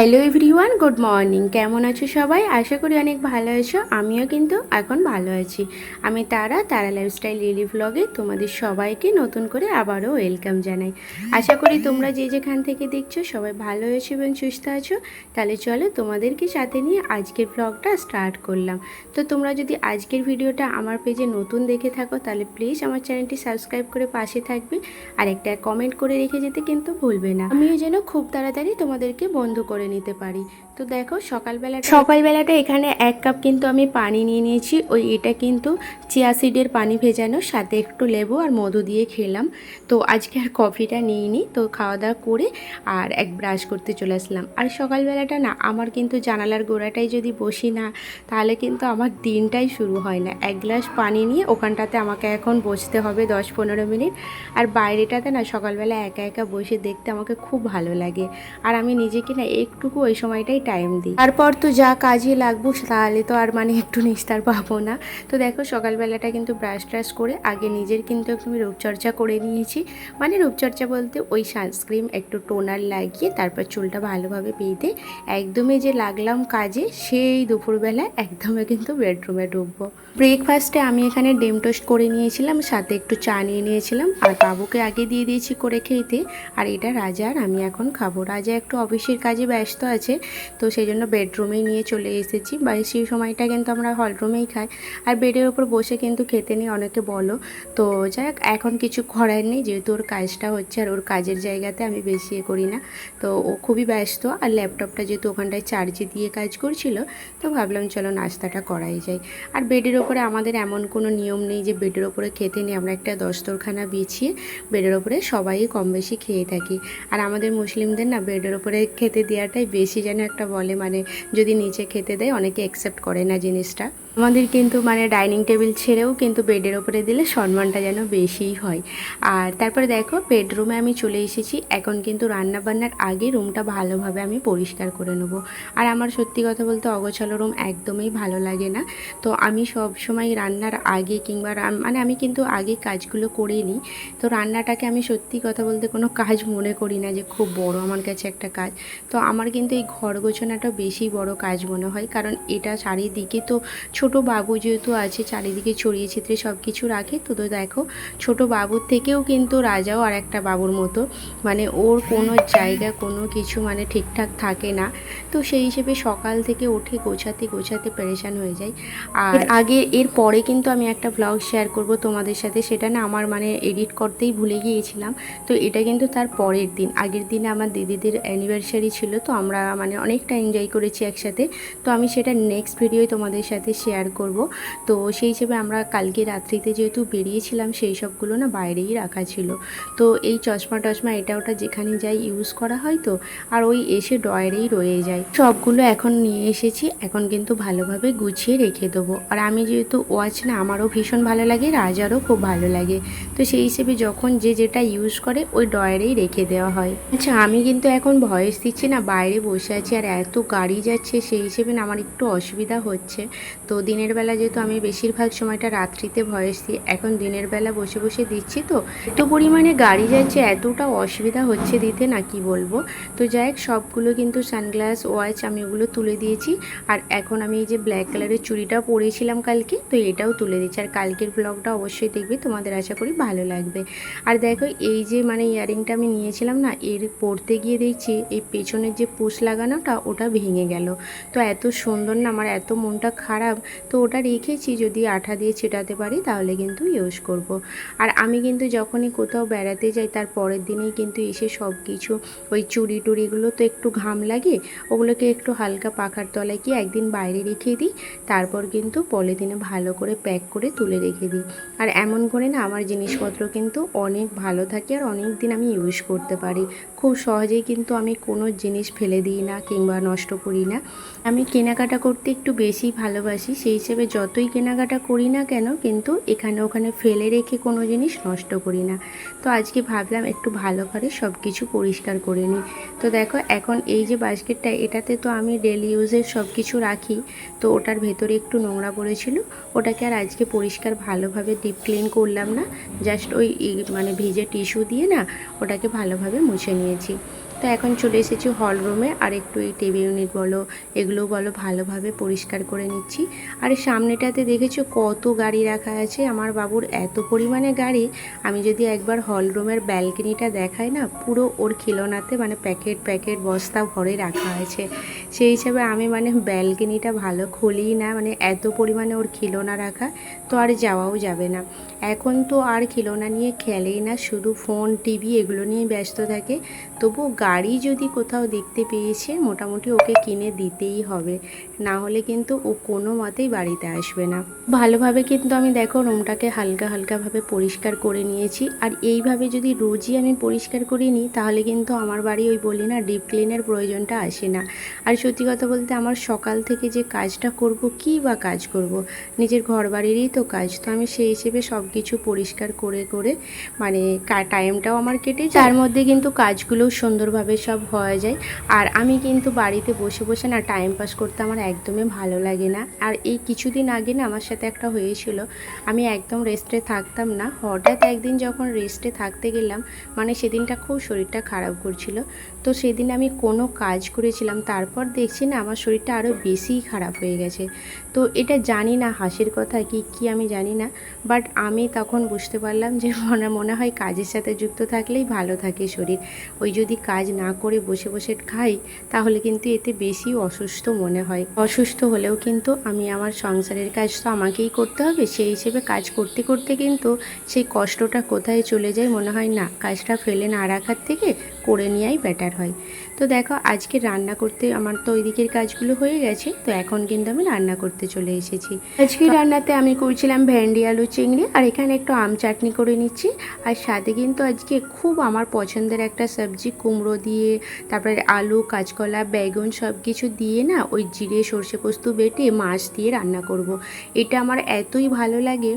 Hello everyone, good morning. কেমন আছো সবাই? আশা করি অনেক ভালো আছো। আমিও কিন্তু এখন ভালো আছি। আমি তারা তারা লাইফস্টাইল লিলি ভ্লগে তোমাদের সবাইকে নতুন করে আবারও ওয়েলকাম জানাই। আশা করি তোমরা যে যেখান থেকে দেখছ সবাই ভালো আছো এবং সুস্থ আছো। তাহলে চলো তোমাদেরকে সাথে নিয়ে আজকের ভ্লগটা স্টার্ট করলাম। তো তোমরা যদি আজকের ভিডিওটা আমার পেজে নতুন দেখে থাকো, তাহলে প্লিজ আমার চ্যানেলটি সাবস্ক্রাইব করে পাশে থাকবে। আর একটা কমেন্ট করে রেখে যেতে কিন্তু ভুলবে না। আমিও যেন খুব তাড়াতাড়ি তোমাদেরকে বন্ধ করে নিতে পারি। তো দেখো সকালবেলা সকালবেলাটা এখানে এক কাপ কিন্তু আমি পানি নিয়ে নিয়েছি। ওই এটা কিন্তু চিয়া সিডের পানি ভেজানো, সাথে একটু লেবু আর মধু দিয়ে খেলাম। তো আজকে আর কফিটা নিইনি, তো খাওয়া দাওয়া করে আর এক ব্রাশ করতে চলে আসলাম। আর সকালবেলাটা না, আমার কিন্তু জানালার গোড়াটাই যদি বসি না, তাহলে কিন্তু আমার দিনটাই শুরু হয় না। এক গ্লাস পানি নিয়ে ওখানটাতে আমাকে এখন বসতে হবে দশ পনেরো মিনিট। আর বাইরেটাতে না, সকালবেলা একা একা বসে দেখতে আমাকে খুব ভালো লাগে। আর আমি নিজেকে না, একটুকু ওই সময়টাই টাইম দিই। তারপর তো যা কাজে লাগবো তাহলে তো আর মানে একটু নিস্তার পাবো না। তো দেখো সকালবেলাটা কিন্তু ব্রাশ ট্রাশ করে আগে নিজের কিন্তু একটু রূপচর্চা করে নিয়েছি। মানে রূপচর্চা বলতে ওই সানস্ক্রিন একটু টোনার লাগিয়ে তারপর চুলটা ভালোভাবে বেঁধে একদমই যে লাগলাম কাজে সেই দুপুরবেলা একদমই কিন্তু বেডরুমে ঢুকবো। ব্রেকফাস্টে আমি এখানে ডিম টোস্ট করে নিয়েছিলাম, সাথে একটু চা নিয়ে নিয়েছিলাম। আর বাবুকে আগে দিয়ে দিয়েছি করে খেতে। আর এটা রাজার আমি এখন খাব। রাজা একটু অফিসের কাজে ব্যস্ত আছে তো সেই জন্য বেডরুমেই নিয়ে চলে এসেছি। বা সেই সময়টা কিন্তু আমরা হলরুমেই খাই। আর বেডের ওপর বসে কিন্তু খেতে নিয়ে অনেকে বলো। তো যাই এখন কিছু করার নেই, যেহেতু ওর কাজটা হচ্ছে আর ওর কাজের জায়গাতে আমি বেশি এ করি না। তো ও খুবই ব্যস্ত আর ল্যাপটপটা যেহেতু ওখানটায় চার্জে দিয়ে কাজ করছিল, তো ভাবলাম চলো নাস্তাটা করাই যায় আর বেডের ওপরে আমাদের এমন কোনো নিয়ম নেই যে বেডের ওপরে খেতে নেই, আমরা একটা দস্তরখানা বিছিয়ে বেডের ওপরে সবাই কম বেশি খেয়ে থাকি। আর আমাদের মুসলিমদের না বেডের ওপরে খেতে দেওয়াটাই বেশি যেন একটা বলে মানে যদি নিচে খেতে দেয় অনেকে অ্যাকসেপ্ট করে না জিনিসটা। আমাদের কিন্তু মানে ডাইনিং টেবিল ছেড়েও কিন্তু বেডের ওপরে দিলে সম্মানটা যেন বেশিই হয়। আর তারপরে দেখো, বেডরুমে আমি চলে এসেছি। এখন কিন্তু রান্না বান্নার আগে রুমটা ভালোভাবে আমি পরিষ্কার করে নেব। আর আমার সত্যি কথা বলতে অগোছালো রুম একদমই ভালো লাগে না। তো আমি সব সময় রান্নার আগে কিংবা মানে আমি কিন্তু আগে কাজগুলো করে নিই তো রান্নাটাকে আমি সত্যি কথা বলতে কোনো কাজ মনে করি না যে খুব বড় আমার কাছে একটা কাজ। তো আমার কিন্তু এই ঘর গোছানোটা বেশি বড় কাজ মনে হয়। কারণ এটা চারিদিকে তো ছোট বাবু যেহেতু আছে, চারিদিকে ছড়িয়ে ছিত্রে সব কিছু রাখে, তো তো দেখো, ছোট বাবুর থেকেও কিন্তু রাজাও আর একটা বাবুর মতো। মানে ওর কোনো জায়গা, কোনো কিছু মানে ঠিকঠাক থাকে না। তো সেই হিসেবে সকাল থেকে উঠে গোছাতে গোছাতে পেরেশান হয়ে যায়। আর আগে, এর পরে কিন্তু আমি একটা ব্লগ শেয়ার করব তোমাদের সাথে। সেটা না আমার মানে এডিট করতেই ভুলে গিয়েছিলাম। তো এটা কিন্তু তার পরের দিন। আগের দিনে আমার দিদিদের অ্যানিভার্সারি ছিল, তো আমরা মানে অনেকটা এনজয় করেছি একসাথে। তো আমি সেটা নেক্সট ভিডিওয় তোমাদের সাথে শেয়ার করব। তো সেই হিসেবে আমরা কালকে রাত্রিতে যেহেতু বেরিয়েছিলাম, সেই সবগুলো না বাইরেই রাখা ছিল। তো এই চশমা টশমা এটা ওটা যেখানে যাই ইউজ করা হয় তো, আর ওই এসে ডয়ারেই রয়ে যায়। সবগুলো এখন নিয়ে এসেছি, এখন কিন্তু ভালোভাবে গুছিয়ে রেখে দেবো। আর আমি যেহেতু ওয়াচ না, আমারও ভীষণ ভালো লাগে, রাজারও খুব ভালো লাগে। তো সেই হিসেবে যখন যে যেটা ইউজ করে, ওই ডয়ারেই রেখে দেওয়া হয়। আচ্ছা আমি কিন্তু এখন ভয়েস দিচ্ছি না, বাইরে বসে আছি আর এত গাড়ি যাচ্ছে, সেই হিসেবে না আমার একটু অসুবিধা হচ্ছে। তো দিনের বেলা যেহেতু আমি বেশিরভাগ সময়টা রাত্রিতে ভয়েস দিই, এখন দিনের বেলা বসে বসে দিচ্ছি তো। এত পরিমাণে গাড়ি যাচ্ছে, এতটা অসুবিধা হচ্ছে দিতে না কি বলব? তো যাই হোক, সবগুলো কিন্তু সানগ্লাস, ওয়াচ আমি ওগুলো তুলে দিয়েছি। আর এখন আমি এই যে ব্ল্যাক কালারের চুড়িটা পরেছিলাম কালকে, তো এটাও তুলে দিচ্ছি আর কালকের ব্লগটা অবশ্যই দেখবে, তোমাদের আশা করি ভালো লাগবে। আর দেখো, এই যে মানে ইয়ারিংটা আমি নিয়েছিলাম না, এর পরতে গিয়ে দেখছি, এই পেছনের যে পুষ লাগানোটা, ওটা ভেঙে গেল। তো এত সুন্দর না, আমার এত মনটা খারাপ। তো ওটা রেখেছি, যদি আঠা দিয়ে ছেটাতে পারি তাহলে কিন্তু ইউজ করব। আর আমি কিন্তু যখনই কোথাও বেড়াতে যাই, তার পরের দিনেই কিন্তু এসে সব কিছু ওই চুড়ি টুড়িগুলো তো একটু ঘাম লাগে, ওগুলোকে একটু হালকা পাখার তলায় কি একদিন বাইরে রেখে দিই, তারপর কিন্তু পলিথিনে ভালো করে প্যাক করে তুলে রেখে দিই। আর এমন করে না, আমার জিনিসপত্র কিন্তু অনেক ভালো থাকে আর অনেক দিন আমি ইউজ করতে পারি। খুব সহজেই কিন্তু আমি কোনো জিনিস ফেলে দিই না কিংবা নষ্ট করি না। আমি কেনাকাটা করতে একটু বেশি ভালোবাসি সেই হিসেবে যতই কেনাকাটা করি না কেন, কিন্তু এখানে ওখানে ফেলে রেখে কোনো জিনিস নষ্ট করি না। তো আজকে ভাবলাম একটু ভালো করে সব কিছু পরিষ্কার করে নিই। তো দেখো, এখন এই যে বাস্কেটটা, এটাতে তো আমি ডেলি ইউজের সব কিছু রাখি। তো ওটার ভেতরে একটু নোংরা পড়েছিল। ওটাকে আর আজকে পরিষ্কার ভালোভাবে ডিপ ক্লিন করলাম না। জাস্ট ওই মানে ভিজে টিস্যু দিয়ে না, ওটাকে ভালোভাবে মুছে নিয়েছি। তো এখন চলে এসেছি হল রুমে আর একটু এই টেবিল ইউনিট বলো এগুলো বলো, ভালোভাবে পরিষ্কার করে নিচ্ছি। আর সামনেটাতে দেখেছ কত গাড়ি রাখা আছে? আমার বাবুর এত পরিমাণে গাড়ি। আমি যদি একবার হল রুমের ব্যালকনিটা দেখাই না, পুরো ওর খিলনাতে মানে প্যাকেট প্যাকেট বস্তা ভরে রাখা আছে। সেই হিসাবে আমি মানে ব্যালকনিটা ভালো খুলি না মানে এত পরিমাণে ওর খিলনা রাখা, তো আর যাওয়াও যাবে না। এখন তো আর খিলনা নিয়ে খেলেই না, শুধু ফোন টিভি এগুলো নিয়ে ব্যস্ত থাকে। তবু গাড়ি যদি কোথাও দেখতে পেয়েছে, মোটামুটি ওকে কিনে দিতেই হবে। না হলে কিন্তু ও কোনো মতেই বাড়িতে আসবে না। ভালোভাবে কিন্তু আমি দেখো রুমটাকে হালকা হালকাভাবে পরিষ্কার করে নিয়েছি। আর এইভাবে যদি রোজই আমি পরিষ্কার করে নিই, তাহলে কিন্তু আমার বাড়ি ওই বলি না ডিপ ক্লিনের প্রয়োজনটা আসে না। আর সত্যি কথা বলতে আমার সকাল থেকে যে কাজটা করব, কী বা কাজ করব? নিজের ঘর বাড়িরই তো কাজ। তো আমি সেই হিসেবে সব কিছু পরিষ্কার করে করে মানে টাইমটাও আমার কেটে যায়। তার মধ্যে কিন্তু কাজগুলোও সুন্দরভাবে সব হয়ে যায়। আর আমি কিন্তু বাড়িতে বসে বসে না টাইম পাস করতে আমার একদমই ভালো লাগে না। আর এই কিছুদিন আগে না আমার সাথে একটা হয়েছিল, আমি একদম রেস্টে থাকতাম না। হঠাৎ একদিন যখন রেস্টে থাকতে গেলাম মানে সেদিনটা খুব শরীরটা খারাপ করছিল। তো সেদিন আমি কোনো কাজ করেছিলাম, তারপর দেখছি না আমার শরীরটা আরও বেশিই খারাপ হয়ে গেছে। তো এটা জানি না হাসির কথা কি কি আমি জানি না। বাট আমি তখন বুঝতে পারলাম যে মনে মনে হয় কাজের সাথে যুক্ত থাকলেই ভালো থাকে শরীর। ওই যদি কাজ না করে বসে বসে খাই, তাহলে কিন্তু এতে বেশি অসুস্থ মনে হয়। অসুস্থ হলেও কিন্তু আমি আমার সংসারের কাজ তো আমাকেই করতে হবে, সেই হিসেবে কাজ করতে করতে কিন্তু সেই কষ্টটা কোথায় চলে যায় মনে হয় না। কাজটা ফেলে না রাখার থেকে করে নেওয়াই বেটার হয়। তো দেখো আজকে রান্না করতে আমার তো ওই দিকের কাজগুলো হয়ে গেছে তো এখন কিন্তু আমি রান্না করতে চলে এসেছি। আজকে রান্নাতে আমি করছিলাম ভেন্ডি আলু চিংড়ি আর এখানে একটু আম চাটনি করে নিচ্ছি। আর সাথে কিন্তু আজকে খুব আমার পছন্দের একটা সবজি কুমড়ো দিয়ে তারপরে আলু কাঁচকলা বেগুন সব কিছু দিয়ে না ওই জিরে সর্ষে পোস্ত বেটে মাছ দিয়ে রান্না করব। এটা আমার এতই ভালো লাগে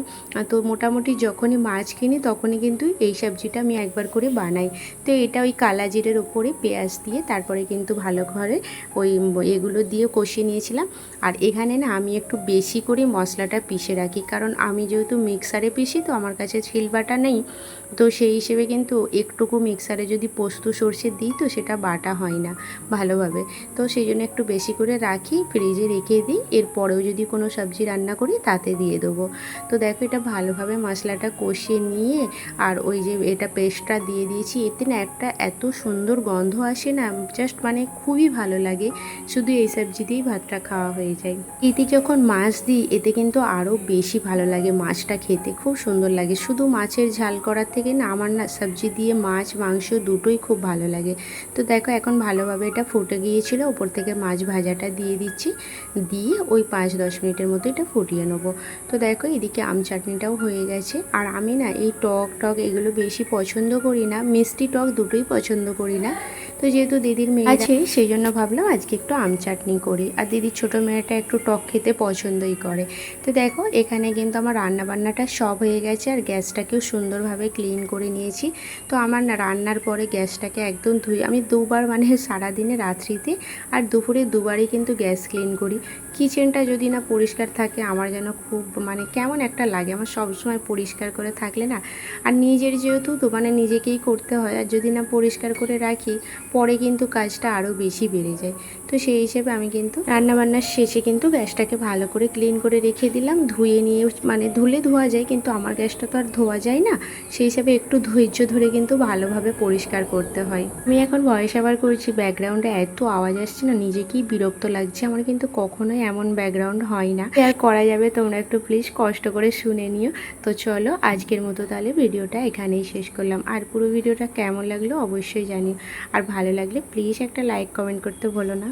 তো মোটামুটি যখনই মাছ কিনি তখনই কিন্তু এই সবজিটা আমি একবার করে বানাই। তো এটা ওই কালা জিরের ওপরে পেঁয়াজ দিয়ে তারপরে কিন্তু ভালো করে ওই এগুলো দিয়ে কষিয়ে নিয়েছিলাম। আর এখানে না আমি একটু বেশি করে মশলাটা পিষে রাখি, কারণ আমি যেহেতু মিক্সারে পিষি তো আমার কাছে ছিলবাটা নেই, তো সেই হিসেবে কিন্তু একটুকু মিক্সারে যদি পোস্ত সর্ষে দিই তো সেটা বাটা হয় না ভালোভাবে। তো সেই জন্য একটু বেশি করে রাখি, ফ্রিজে রেখে দিই, এরপরেও যদি কোনো সবজি রান্না করি তাতে দিয়ে দেবো। তো দেখো এটা ভালোভাবে মশলাটা কষিয়ে নিয়ে আর ওই যে এটা পেস্টটা দিয়ে দিয়েছি, এতে না একটা এত সুন্দর গন্ধ আসে না জাস্ট মানে খুবই ভালো লাগে। শুধু এই সবজি দিয়েই ভাতটা খাওয়া হয়ে যায়। এতে যখন মাছ দিই, এতে কিন্তু আরও বেশি ভালো লাগে মাছটা খেতে। খুব সুন্দর লাগে। শুধু মাছের ঝাল করার থেকে না, আমার না সবজি দিয়ে মাছ, মাংস দুটোই খুব ভালো লাগে। তো দেখো, এখন ভালোভাবে এটা ফুটে গিয়েছিল। ওপর থেকে মাছ ভাজাটা দিয়ে দিচ্ছি। দিয়ে ওই পাঁচ দশ মিনিটের মতো এটা ফুটিয়ে নেব। তো দেখো, এদিকে আম চাটনিটাও হয়ে গেছে। আর আমি না এই টক টক এগুলো বেশি পছন্দ করি না। মিষ্টি টক দুটোই পছন্দ করি না। তো যেহেতু দিদির মেয়ে আছে সেই জন্য ভাবলাম আজকে একটু আম চাটনি করি। আর দিদির ছোটো মেয়েটা একটু টক খেতে পছন্দই করে। তো দেখো, এখানে কিন্তু আমার রান্না বান্নাটা সব হয়ে গেছে আর গ্যাসটাকেও সুন্দরভাবে ক্লিন করে নিয়েছি। তো আমার না রান্নার পরে গ্যাসটাকে একদম ধুই আমি দুবার মানে সারাদিনে রাত্রিতে আর দুপুরে দুবারই কিন্তু গ্যাস ক্লিন করি। কিচেনটা যদি না পরিষ্কার থাকে, আমার যেন খুব মানে কেমন একটা লাগে। আমার সবসময় পরিষ্কার করে থাকলে না, আর নিজের যেহেতু তো মানে নিজেকেই করতে হয়, আর যদি না পরিষ্কার করে রাখি পরে কিন্তু কাজটা আরও বেশি বেড়ে যায়। তো সেই হিসেবে আমি কিন্তু রান্নাবান্নার শেষে কিন্তু গ্যাসটাকে ভালো করে ক্লিন করে রেখে দিলাম। ধুয়ে নিয়ে মানে ধুলে ধোয়া যায়, কিন্তু আমার গ্যাসটা তো আর ধোয়া যায় না। সেই হিসাবে একটু ধৈর্য ধরে কিন্তু ভালোভাবে পরিষ্কার করতে হয়। আমি এখন ভয়েস আবার করছি ব্যাকগ্রাউন্ডে এত আওয়াজ আসছে না, নিজেকেই বিরক্ত লাগছে। আমার কিন্তু কখনোই এমন ব্যাকগ্রাউন্ড হয় না। আর করা যাবে তোমরা একটু প্লিজ কষ্ট করে শুনে নিও। তো চলো, আজকের মতো তাহলে ভিডিওটা এখানেই শেষ করলাম। আর পুরো ভিডিওটা কেমন লাগল অবশ্যই জানিও। আর ভালো লাগলে প্লিজ একটা লাইক কমেন্ট করতে ভুলো না।